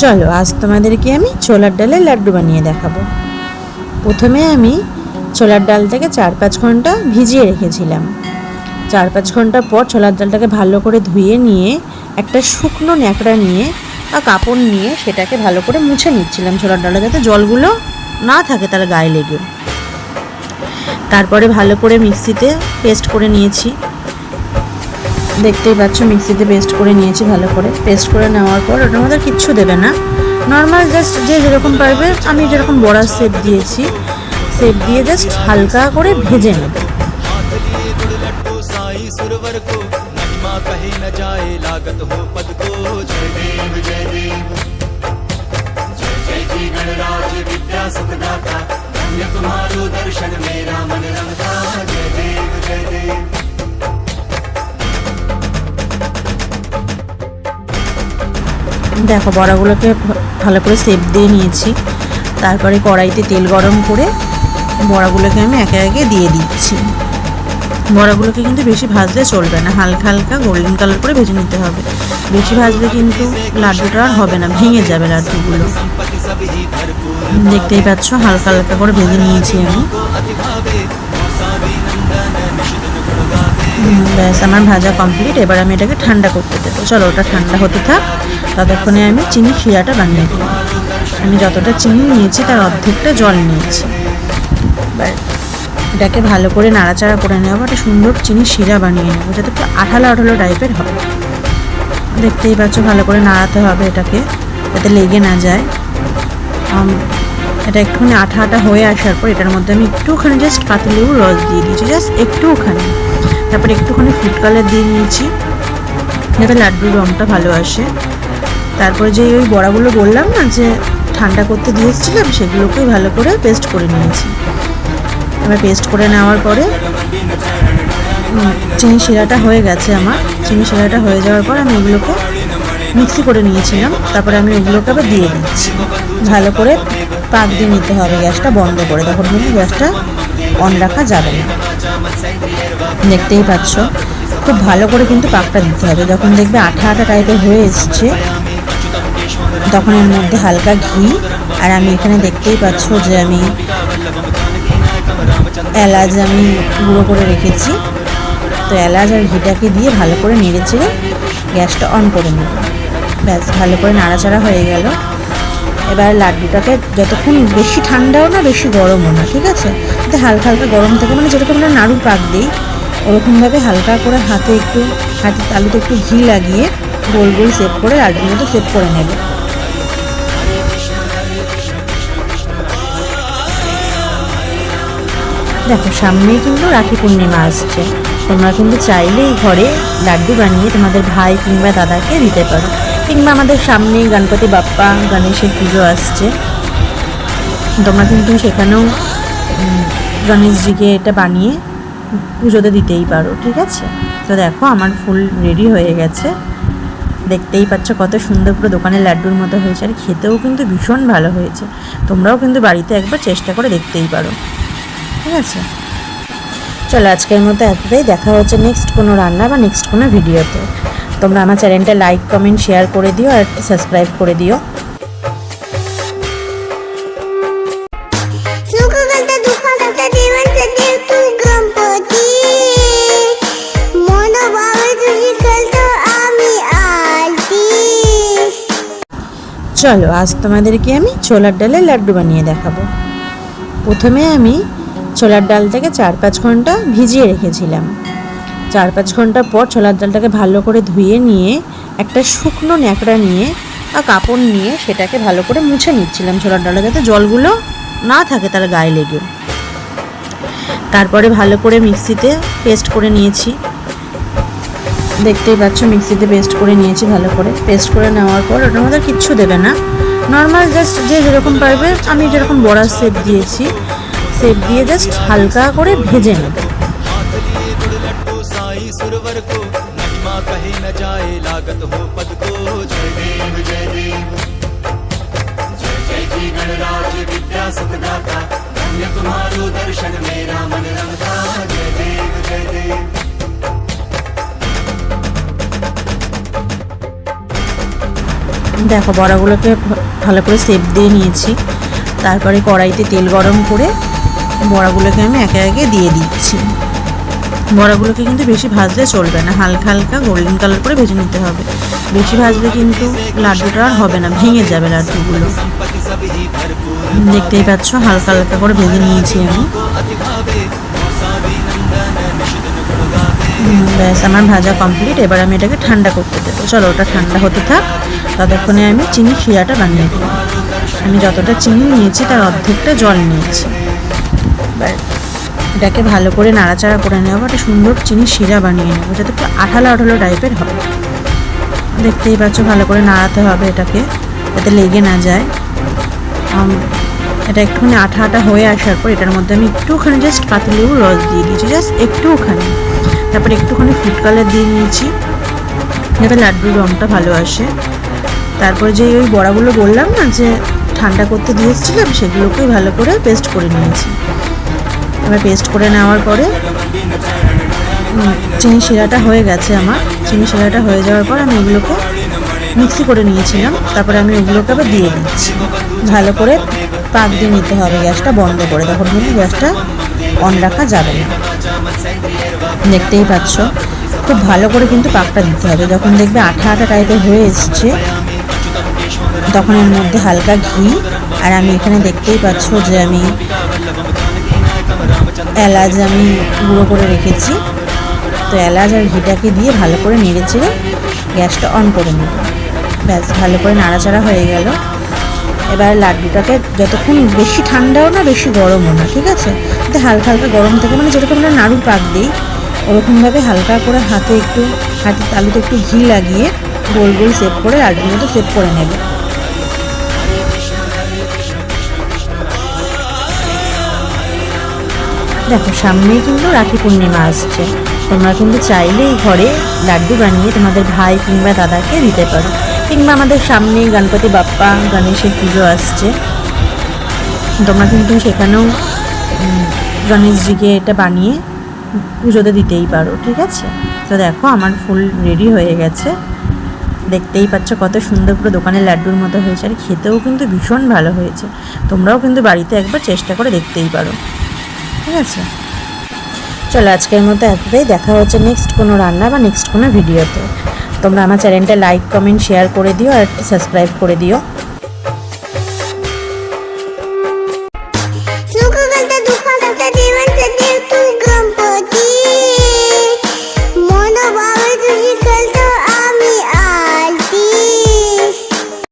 চলো, আজ তোমাদেরকে আমি ছোলার ডালের লাড্ডু বানিয়ে দেখাবো। প্রথমে আমি ছোলার ডালটাকে চার পাঁচ ঘণ্টা ভিজিয়ে রেখেছিলাম। চার পাঁচ ঘণ্টা পর ছোলার ডালটাকে ভালো করে ধুয়ে নিয়ে, একটা শুকনো ন্যাকড়া নিয়ে বা কাপড় নিয়ে সেটাকে ভালো করে মুছে নিচ্ছিলাম ছোলার ডালটা যাতে জলগুলো না থাকে তার গায়ে লেগে। তারপরে ভালো করে মিক্সিতে পেস্ট করে নিয়েছি। দেখতেই পাচ্ছ মিক্সিতে পেস্ট করে নিয়েছি ভালো করে পেস্ট করে নেওয়ার পর ওটার মধ্যে আর কিচ্ছু দেবে না নর্মাল জাস্ট যে যেরকম পারবে আমি যেরকম বড়ার শেপ দিয়েছি শেপ দিয়ে জাস্ট হালকা করে ভেজে নেবে हाथ लिए गुड़ लड्डू साई দেখো বড়াগুলোকে ভালো করে সেপ দিয়ে নিয়েছি। তারপরে কড়াইতে তেল গরম করে বড়াগুলোকে আমি একে একে দিয়ে দিচ্ছি। বড়াগুলোকে কিন্তু বেশি ভাজলে চলবে না, হালকা হালকা গোল্ডেন কালার করে ভেজে নিতে হবে। বেশি ভাজলে কিন্তু লাড্ডুটা আর হবে না, ভেঙে যাবে লাড্ডুগুলো। দেখতেই পাচ্ছ হালকা হালকা করে ভেজে নিয়েছি আমি। ব্যাস আমার ভাজা কমপ্লিট এবার আমি এটাকে ঠান্ডা করতে দেবো। চলো, ওটা ঠান্ডা হতে থাক। ততক্ষণে আমি চিনি শিরাটা বানিয়ে দিই আমি যতটা চিনি নিয়েছি, তার অর্ধেকটা জল নিয়েছি। এবার এটাকে ভালো করে নাড়াচাড়া করে নেব একটা সুন্দর চিনি শিরা বানিয়ে নেব, যাতে একটু আঠালো আঠালো টাইপের হয়। দেখতেই পাচ্ছ, ভালো করে নাড়াতে হবে এটাকে, যাতে লেগে না যায়। এটা একটুখানি আঠা আঠা হয়ে আসার পর, এটার মধ্যে আমি একটুখানি জাস্ট পাতিলেবুর রস দিয়ে দিয়েছি জাস্ট একটুখানি। তারপরে একটুখানি ফুড কালার দিয়ে নিয়েছি যাতে লাড্ডুর রঙটা ভালো আসে। তারপরে যে ওই বড়াগুলো বললাম না, যে ঠান্ডা করতে দিয়ে এসেছিলাম সেগুলোকে ভালো করে পেস্ট করে নিয়েছি। এবার পেস্ট করে নেওয়ার পরে চিনি শিরাটা হয়ে গেছে আমার। চিনি শিরাটা হয়ে যাওয়ার পর আমি এগুলোকে মিক্সি করে নিয়েছিলাম। তারপরে আমি ওগুলোকে আবার দিয়ে দিচ্ছি। ভালো করে পাক দিয়ে নিতে হবে, গ্যাসটা বন্ধ করে। তখন কিন্তু গ্যাসটা অন রাখা যাবে না। দেখতেই পাচ্ছ। খুব ভালো করে কিন্তু পাকটা দিতে হবে। যখন দেখবে আঠা আঠা টাইপের হয়ে এসছে, তখন এর মধ্যে হালকা ঘি, আর আমি এখানে দেখতেই পাচ্ছ যে আমি এলাচ আমি গুঁড়ো করে রেখেছি। তো এলাচ আর ঘিটাকে দিয়ে ভালো করে নেড়ে চেড়ে গ্যাসটা অন করে নেব ব্যাস, ভালো করে নাড়াচাড়া হয়ে গেল। এবার লাড্ডুটাকে যতক্ষণ বেশি ঠান্ডাও না, বেশি গরমও না, ঠিক আছে? হালকা হালকা গরম থেকে মানে যেরকম আমরা নাড়ু পাক দিই ওরকমভাবে হালকা করে হাতে একটু, হাতে তালুতে একটু ঘি লাগিয়ে গোল গোল সেভ করে লাড্ডুর মতো সেভ করে নেবে। দেখো, সামনেই কিন্তু রাখি পূর্ণিমা আসছে। তোমরা কিন্তু চাইলেই ঘরে লাড্ডু বানিয়ে তোমাদের ভাই কিংবা দাদাকে দিতে পারো। কিংবা আমাদের সামনেই গণপতি বাপ্পা, গণেশের পুজো আসছে। তোমরা কিন্তু সেখানেও গণেশজিকে এটা বানিয়ে পুজোতে দিতেই পারো, ঠিক আছে? তো দেখো, আমার ফুল রেডি হয়ে গেছে। দেখতেই পাচ্ছ কত সুন্দর পুরো দোকানের লাড্ডুর মতো হয়েছে, আর খেতেও কিন্তু ভীষণ ভালো হয়েছে। তোমরাও কিন্তু বাড়িতে একবার চেষ্টা করে দেখতেই পারো, ঠিক আছে? চলো, আজকের মতো এতটাই। দেখা হচ্ছে নেক্সট কোনো রান্না বা নেক্সট কোনো ভিডিওতে। তোমরা আমার চ্যানেলটা লাইক কমেন্ট শেয়ার করে দিও, আর সাবস্ক্রাইব করে দিও। চলো, আজ তোমাদেরকে আমি ছোলার ডালের লাড্ডু বানিয়ে দেখাবো। প্রথমে আমি ছোলার ডালটাকে চার পাঁচ ঘণ্টা ভিজিয়ে রেখেছিলাম। চার পাঁচ ঘণ্টা পর ছোলার ডালটাকে ভালো করে ধুয়ে নিয়ে একটা শুকনো ন্যাকড়া নিয়ে বা কাপড় নিয়ে সেটাকে ভালো করে মুছে নিচ্ছিলাম ছোলার ডালটা যাতে জলগুলো না থাকে তার গায়ে লেগে। তারপরে ভালো করে মিক্সিতে পেস্ট করে নিয়েছি। দেখতেই পাচ্ছ মিক্সিতে পেস্ট করে নিয়েছি ভালো করে পেস্ট করে নেওয়ার পর ওটার মধ্যে আর কিচ্ছু দেবে না নর্মাল জাস্ট যে যেরকম পারবে আমি যেরকম বড়ার শেপ দিয়েছি শেপ দিয়ে জাস্ট হালকা করে ভেজে নেবে हाथ लिए गुड़ लड्डू साई सुरवर को महिमा कहे न जाए लागत हो पद को जय देव जय देव जय जय जी गणराज विद्या सुखदाता धन्य तुम्हारो दर्शन मेरा मन रमता जय देव जय देव দেখো, বড়াগুলোকে ভালো করে সেপ দিয়ে নিয়েছি। তারপরে কড়াইতে তেল গরম করে বড়াগুলোকে আমি একে একে দিয়ে দিচ্ছি। বড়াগুলোকে কিন্তু বেশি ভাজলে চলবে না, হালকা হালকা গোল্ডেন কালার করে ভেজে নিতে হবে। বেশি ভাজলে কিন্তু লাড্ডুটা আর হবে না, ভেঙে যাবে লাড্ডুগুলো। দেখতেই পাচ্ছ, হালকা হালকা করে ভেজে নিয়েছি আমি। ব্যাস, আমার ভাজা কমপ্লিট এবার আমি এটাকে ঠান্ডা করতে দেবো। চলো, ওটা ঠান্ডা হতে থাক। ততক্ষণে আমি চিনি শিরাটা বানিয়ে দেবো আমি যতটা চিনি নিয়েছি, তার অর্ধেকটা জল নিয়েছি। এবার এটাকে ভালো করে নাড়াচাড়া করে নেব একটা সুন্দর চিনি শিরা বানিয়ে নেব যাতে একটু আঠালো আঠালো টাইপের হবে। দেখতেই পাচ্ছ, ভালো করে নাড়াতে হবে এটাকে, যাতে লেগে না যায়। এটা একটুখানি আঠা আঠা হয়ে আসার পর এটার মধ্যে আমি একটুখানি জাস্ট পাতিলেবুর রস দিয়ে দিয়েছি জাস্ট একটুখানি। তারপরে একটুখানি ফুড কালার দিয়ে নিয়েছি যাতে লাড্ডুর রঙটা ভালো আসে। তারপরে যে ওই বড়াগুলো বললাম না, যে ঠান্ডা করতে দিয়ে এসেছিলাম সেগুলোকে ভালো করে পেস্ট করে নিয়েছি। এবার পেস্ট করে নেওয়ার পরে চিনি শিরাটা হয়ে গেছে আমার। চিনি শিরাটা হয়ে যাওয়ার পর আমি এগুলোকে মিক্সি করে নিয়েছিলাম। তারপরে আমি ওগুলোকে আবার দিয়ে দিচ্ছি। ভালো করে পাক দিয়ে নিতে হবে, গ্যাসটা বন্ধ করে। তখন কিন্তু গ্যাসটা অন রাখা যাবে না। দেখতেই পাচ্ছ। খুব ভালো করে কিন্তু পাকটা দিতে হবে। যখন দেখবে আঠা আঠা টাইপের হয়ে এসছে তখন এর মধ্যে হালকা ঘি, আর আমি এখানে দেখতেই পাচ্ছ যে আমি এলাচ আমি গুঁড়ো করে রেখেছি। তো এলাচ আর ঘিটাকে দিয়ে ভালো করে নেড়ে চেড়ে গ্যাসটা অন করে নেব। ব্যাস, ভালো করে নাড়াচাড়া হয়ে গেল। এবার লাড্ডুটাকে যতক্ষণ বেশি ঠান্ডাও না, বেশি গরমও না, ঠিক আছে? তো হালকা হালকা গরম থেকে মানে যেরকম আমরা নাড়ু পাক দিই, ওরকমভাবে হালকা করে হাতে একটু হাতে তালুতে একটু ঘি লাগিয়ে গোল গোল সেভ করে লাড্ডুর মতো সেভ করে নেবে। দেখো, সামনেই কিন্তু রাখি পূর্ণিমা আসছে। তোমরা কিন্তু চাইলেই ঘরে লাড্ডু বানিয়ে তোমাদের ভাই কিংবা দাদাকে দিতে পারো। কিংবা আমাদের সামনেই গণপতি বাপ্পা, গণেশের পুজো আসছে। তোমরা কিন্তু সেখানেও গণেশজিকে এটা বানিয়ে পুজোতে দিতেই পারো, ঠিক আছে? তো দেখো, আমার ফুল রেডি হয়ে গেছে। দেখতেই পাচ্ছ কত সুন্দর পুরো দোকানের লাড্ডুর মতো হয়েছে। আর খেতেও কিন্তু ভীষণ ভালো হয়েছে। তোমরাও কিন্তু বাড়িতে একবার চেষ্টা করে দেখতেই পারো। ঠিক আছে? চলো আজকের মতো এতটাই। দেখা হচ্ছে নেক্সট কোনো রান্না বা নেক্সট কোনো ভিডিওতে তোমরা আমার চ্যানেলটা লাইক কমেন্ট শেয়ার করে দিও আর সাবস্ক্রাইব করে দিও।